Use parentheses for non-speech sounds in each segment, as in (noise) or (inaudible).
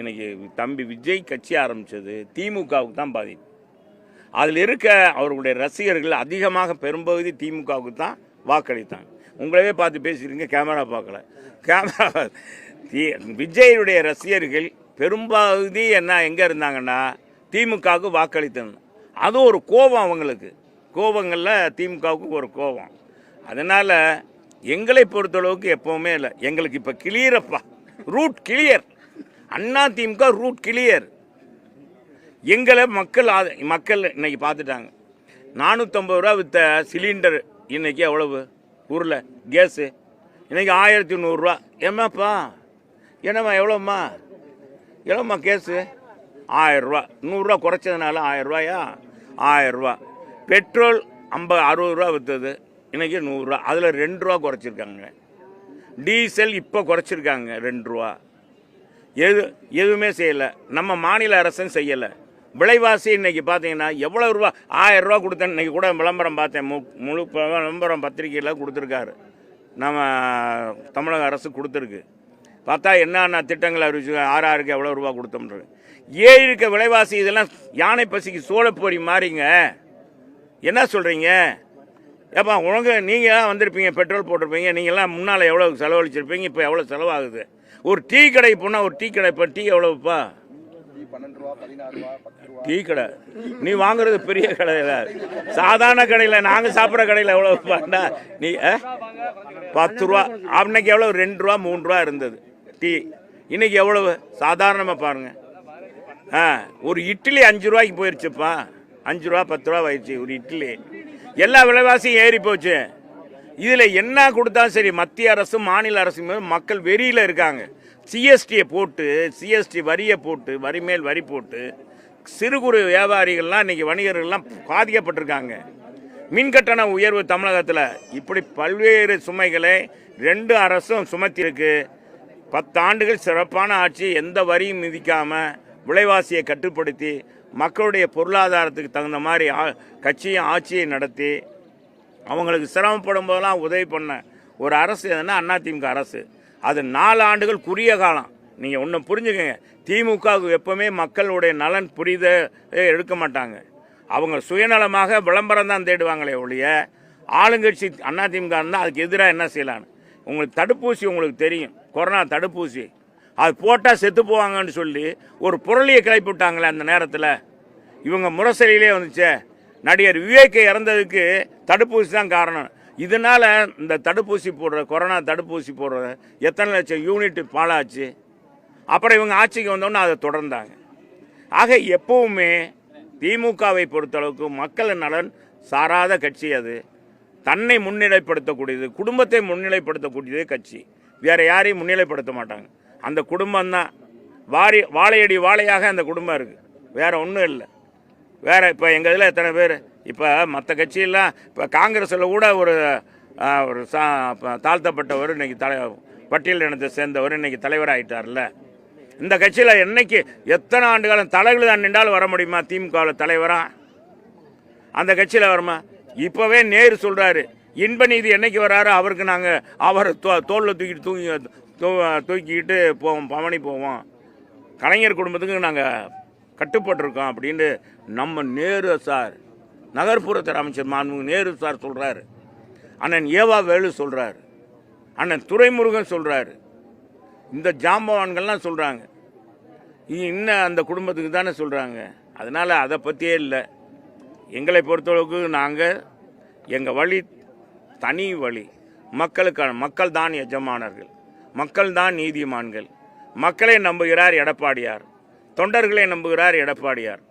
இன்னைக்கு தம்பி விஜய் கட்சி ஆரம்பித்தது திமுகவுக்கு தான் பாதிப்பு. அதில் இருக்க அவர்களுடைய ரசிகர்கள் அதிகமாக பெரும்பகுதி திமுகவுக்கு தான் வாக்களித்தாங்க. உங்களவே பார்த்து பேசியிருங்க கேமரா பார்க்கல. கேமரா விஜயனுடைய ரசிகர்கள் பெரும்பகுதி என்ன எங்கே இருந்தாங்கன்னா திமுகவுக்கு வாக்களித்தாங்க அது ஒரு கோபம் அவங்களுக்கு. கோபங்களில் திமுகவுக்கு ஒரு கோபம். அதனால் எங்களை பொறுத்தளவுக்கு எப்போவுமே இல்லை. எங்களுக்கு இப்போ கிளியரப்பா route clear Anna DMK route clear. எங்களை மக்கள் மக்கள் இன்னைக்கு பார்த்துட்டாங்க. நானூற்றம்பது ரூபா விற்ற சிலிண்டர் இன்னைக்கு எவ்வளவு? ஊரில் கேஸு. இன்னைக்கு ஆயிரத்தி நூறுரூவா ஏமாப்பா என்னம்மா எவ்வளோம்மா எவ்வளோம்மா கேஸு? ஆயிரரூவா நூறுரூவா குறைச்சதுனால ஆயிரரூவாயா ஆயிரரூவா பெட்ரோல் ஐம்பது அறுபது ரூபா விற்றது இன்றைக்கி நூறுரூவா அதில் ரெண்டு ரூபா குறைச்சிருக்காங்க. டீசல் இப்போ குறைச்சிருக்காங்க ரெண்டு ரூபா. எது எதுவுமே செய்யலை. நம்ம மாநில அரசும் செய்யலை. விலைவாசி இன்னைக்கு பார்த்தீங்கன்னா எவ்வளோ ரூபா ஆயிரம் ரூபா கொடுத்தேன். இன்னைக்கு கூட விளம்பரம் பார்த்தேன். மு முழு ப- விளம்பரம் பத்திரிக்கையில் கொடுத்துருக்காரு. நம்ம தமிழக அரசு கொடுத்துருக்கு. பார்த்தா என்னென்ன திட்டங்கள் அறிவிச்சு ஆறு ஆறுக்கு எவ்வளோ ரூபா கொடுத்தோம்ன்றது ஏழு இருக்க விலைவாசி இதெல்லாம் யானை பசிக்கு சோளப்பொரி மாறிங்க. என்ன சொல்கிறீங்க ஏப்பா உனக்கு நீங்கள் வந்திருப்பீங்க பெட்ரோல் போட்டிருப்பீங்க நீங்கள்லாம் முன்னால் எவ்வளோ செலவழிச்சிருப்பீங்க இப்போ எவ்வளோ செலவாகுது? ஒரு டீ கடைக்கு போனால் ஒரு டீ கடை இப்போ டீ எவ்வளோப்பா டீ கடை. நீ வாங்குறது பெரிய கடையில். சாதாரண கடையில் நாங்கள் சாப்பிட்ற கடையில் எவ்வளோப்பாண்டா நீ ஆ? பத்து ரூபா. அன்னைக்கு எவ்வளோ ரெண்டு ரூபா மூணு ரூபா இருந்தது டீ. இன்னைக்கு எவ்வளவு? சாதாரணமாக பாருங்க. ஆ ஒரு இட்லி அஞ்சு ரூபாய்க்கு போயிடுச்சுப்பா அஞ்சு ரூபா பத்து ரூபா ஆயிடுச்சு ஒரு இட்லி. எல்லா விலைவாசியும் ஏறி போச்சு இதில் என்ன கொடுத்தாலும் சரி மத்திய அரசும் மாநில அரசும் மக்கள் வெறியில் இருக்காங்க. சிஎஸ்டியை போட்டு சிஎஸ்டி வரியை போட்டு வரி மேல் வரி போட்டு சிறு குறு வியாபாரிகள்லாம் இன்னைக்கு வணிகர்கள்லாம் பாதிக்கப்பட்டிருக்காங்க. மின் கட்டண உயர்வு தமிழகத்தில் இப்படி பல்வேறு சுமைகளை ரெண்டு அரசும் சுமத்தியிருக்கு. பத்து ஆண்டுகள் சிறப்பான ஆட்சி எந்த வரியும் மிதிக்காமல் விலைவாசியை கட்டுப்படுத்தி மக்களுடைய பொருளாதாரத்துக்கு தகுந்த மாதிரி ஆ- கட்சியும் ஆட்சியை நடத்தி அவங்களுக்கு சிரமப்படும் போதெல்லாம் உதவி பண்ண ஒரு அரசு எதுனா அதிமுக அரசு. அது நாலு ஆண்டுகள் குறுகிய காலம். நீங்கள் ஒன்று புரிஞ்சுக்கங்க. திமுகவுக்கு எப்பவுமே மக்களுடைய நலன் புரித எடுக்க மாட்டாங்க. அவங்க சுயநலமாக விளம்பரம் தான் தேடுவாங்களே ஒழிய ஆளுங்கட்சி அதிமுக இருந்தால் அதுக்கு எதிராக என்ன செய்யலான்னு. உங்களுக்கு தடுப்பூசி உங்களுக்கு தெரியும். கொரோனா தடுப்பூசி. அது போட்டால் செத்து போவாங்கன்னு சொல்லி ஒரு புரளியை கிளப்பி விட்டாங்களே அந்த நேரத்தில். இவங்க முரசொலியிலே வந்துச்சே. நடிகர் விவேக் இறந்ததுக்கு தடுப்பூசி தான் காரணம். இதனால் இந்த தடுப்பூசி போடுற கொரோனா தடுப்பூசி போடுற எத்தனை லட்சம் யூனிட் பாலாச்சு அப்புறம் இவங்க ஆட்சிக்கு வந்தோன்னே அதை தொடர்ந்தாங்க. ஆக எப்பவுமே திமுகவை பொறுத்தளவுக்கு மக்கள் நலன் சாராத கட்சி அது. தன்னை முன்னிலைப்படுத்தக்கூடியது குடும்பத்தை முன்னிலைப்படுத்தக்கூடியது கட்சி. வேறு யாரையும் முன்னிலைப்படுத்த மாட்டாங்க. அந்த குடும்பம் தான் வாரி வாழையடி வாழையாக அந்த குடும்பம் இருக்குது வேற ஒன்றும் இல்லை. வேறு இப்போ எங்கள் இதில் எத்தனை பேர்? இப்போ மற்ற கட்சியெல்லாம் இப்போ காங்கிரஸில் கூட ஒரு ஒரு சா தாழ்த்தப்பட்டவர் இன்னைக்கு தலை பட்டியல் இனத்தை சேர்ந்தவர் இன்றைக்கி தலைவராகிட்டார்ல இந்த கட்சியில் என்னைக்கு எத்தனை ஆண்டு காலம் தலைகள் தான் நின்றாலும் வர முடியுமா திமுகவில் தலைவராக அந்த கட்சியில் வருமா? இப்போவே நேரு சொல்கிறாரு இன்ப நீதி என்னைக்கு வராரோ அவருக்கு நாங்கள் அவரை தோ தோளில் தூக்கிட்டு தூங்கி தூ- தூக்கிக்கிட்டு போவோம் பவனி போவோம். கலைஞர் குடும்பத்துக்கு நாங்கள் கட்டுப்பட்டிருக்கோம் அப்படின்னு நம்ம நேரு சார் நகர்ப்புறத்துறை அமைச்சர் மாண்புமிகு நேரு சார் சொல்கிறாரு அண்ணன் ஏவா வேலு சொல்கிறாரு அண்ணன் துரைமுருகன் சொல்கிறாரு இந்த ஜாம்பவான்கள்லாம் சொல்கிறாங்க இன்னும் அந்த குடும்பத்துக்கு தானே சொல்கிறாங்க அதனால் அதை பற்றியே இல்லை. எங்களை பொறுத்தளவுக்கு நாங்கள் எங்கள் வழி தனி வழி. மக்களுக்கான மக்கள் தான் எஜமானர்கள். மக்கள் தான் நீதிமான்கள். மக்களை நம்புகிறார் எடப்பாடியார். தொண்டர்களை நம்புகிறார் எடப்பாடியார்.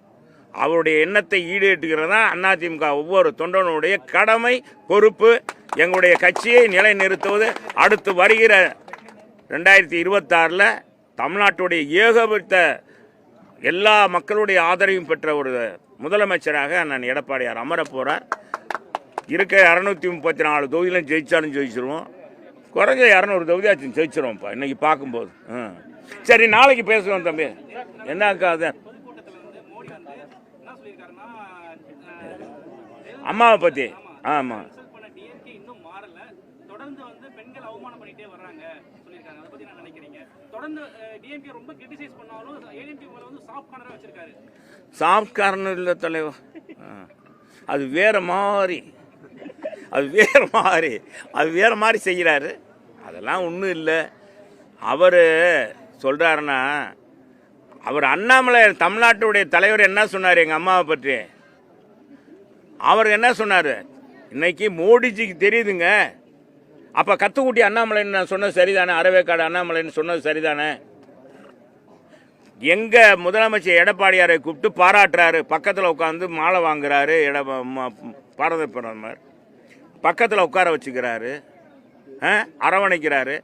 அவருடைய எண்ணத்தை ஈடேற்றுகிறதா அதிமுக ஒவ்வொரு தொண்டனுடைய கடமை பொறுப்பு எங்களுடைய கட்சியை நிலைநிறுத்துவது. அடுத்து வருகிற ரெண்டாயிரத்தி இருபத்தாறில் தமிழ்நாட்டுடைய ஏகபட்ச எல்லா மக்களுடைய ஆதரவையும் பெற்ற ஒரு முதலமைச்சராக நான் எடப்பாடியார் அமரப் போகிறார் இருக்க இரநூத்தி முப்பத்தி நாலு தொகுதியிலும் ஜெயிச்சாலும் ஜெயிச்சிருவோம். குறைஞ்ச இரநூறு தொகுதியாச்சும் ஜெயிச்சிருவோம்ப்பா இன்னைக்கு பார்க்கும்போது. ம் சரி நாளைக்கு பேசுவோம் தம்பி. என்னக்கா அது? அம்மாவை பற்றி ஆமாம் தொடர்ந்து வந்து பெண்கள் அவமானம் பண்ணிட்டே வர்றாங்க சொல்லியிருக்காங்க அதை பத்தி. என்ன நினைக்கிறீங்க தொடர்ந்து டிஎம்கே ரொம்ப கிரிட்டிசைஸ் பண்ணாலும் ஏடிஎம்கே மேல வந்து சாஃப்ட் கார்னரா வச்சிருக்காரு சாஃப்ட் கார்னர் இல்லை தலைவர் ஆ. அது வேற மாதிரி அது வேற மாதிரி அது வேற மாதிரி செய்கிறாரு அதெல்லாம் ஒன்றும் இல்லை. அவர் சொல்கிறாருன்னா அவர் அண்ணாமலை தமிழ்நாட்டுடைய தலைவர் என்ன சொன்னார் எங்கள் அம்மாவை பற்றி? அவர் என்ன சொன்னார்? இன்னைக்கு மோடிஜிக்கு தெரியுதுங்க. அப்போ கத்துக்குட்டி அண்ணாமலைன்னு நான் சொன்னது சரிதானே? அறவேக்காடு அண்ணாமலைன்னு சொன்னது சரிதானே? எங்கள் முதலமைச்சர் எடப்பாடியாரை கூப்பிட்டு பாராட்டுறாரு. பக்கத்தில் உட்காந்து மாலை வாங்குறாரு. எட ம- பாரத பிரதமர். பக்கத்தில் உட்கார வச்சுக்கிறாரு. ஆ? அரவணைக்கிறாரு.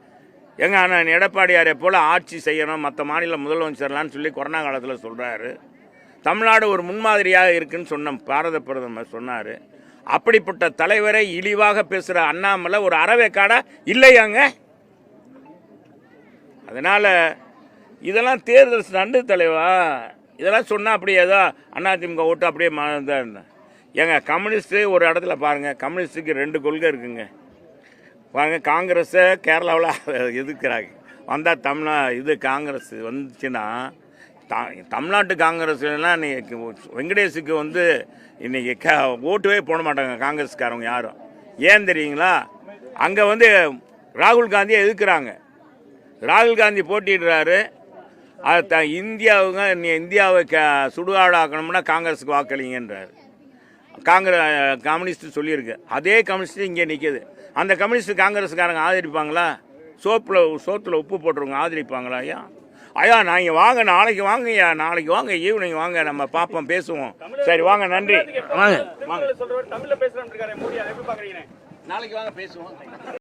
எங்க அண்ணன் எடப்பாடியாரை போல் ஆட்சி செய்யணும் மற்ற மாநில முதலமைச்சர்லான்னு சொல்லி கொரோனா காலத்தில் சொல்கிறாரு தமிழ்நாடு ஒரு முன்மாதிரியாக இருக்குன்னு சொன்ன பாரத பிரதமர் சொன்னார். அப்படிப்பட்ட தலைவரை இழிவாக பேசுகிற அண்ணாமலை ஒரு அறவேக்காடா இல்லையாங்க அதனால் இதெல்லாம் தேர்தல் நண்டு தலைவா. இதெல்லாம் சொன்னால் அப்படியே ஏதோ அதிமுக ஓட்டு அப்படியே ம- இருந்தேன் ஏங்க கம்யூனிஸ்ட்டு ஒரு இடத்துல பாருங்கள் கம்யூனிஸ்ட்டுக்கு ரெண்டு கொள்கை இருக்குங்க. பாருங்கள் காங்கிரஸை கேரளாவில் (laughs) எதிர்க்கிறாங்க. வந்தால் தமிழ்நா இது காங்கிரஸ் வந்துச்சுன்னா த- தமிழ்நாட்டு காங்கிரஸ்லாம் இன்னைக்கு வெங்கடேஷுக்கு வந்து இன்னைக்கு க ஓட்டுவே போட மாட்டாங்க காங்கிரஸ்காரவங்க யாரும். ஏன் தெரியுங்களா? அங்கே வந்து ராகுல் காந்தியை எதிர்க்கிறாங்க. ராகுல் காந்தி போட்டிடுறாரு அது த இந்தியாவுங்க நீ இந்தியாவை க சுடுகாடாக்கணும்னா காங்கிரஸுக்கு வாக்களிங்கன்றார். காங்கிரஸ் கம்யூனிஸ்ட் சொல்லியிருக்கு. அதே கம்யூனிஸ்ட் இங்கே நிற்கிது அந்த கம்யூனிஸ்ட் காங்கிரஸ்காரங்க ஆதரிப்பாங்களா? சோப்பில் சோத்தில் உப்பு போட்டுருவங்க ஆதரிப்பாங்களா ஐயா? ஐயா நீங்கள் வாங்க நாளைக்கு வாங்க ஐயா நாளைக்கு வாங்க ஈவினிங் வாங்க நம்ம பார்ப்போம் பேசுவோம். சரி வாங்க நன்றி. வாங்க. வாங்க சொல்றவர் தமிழ்ல பேசுறான்னு இருக்காரு மோடி அதை எப்படி பாக்குறீங்க? நாளைக்கு வாங்க பேசுவோம்.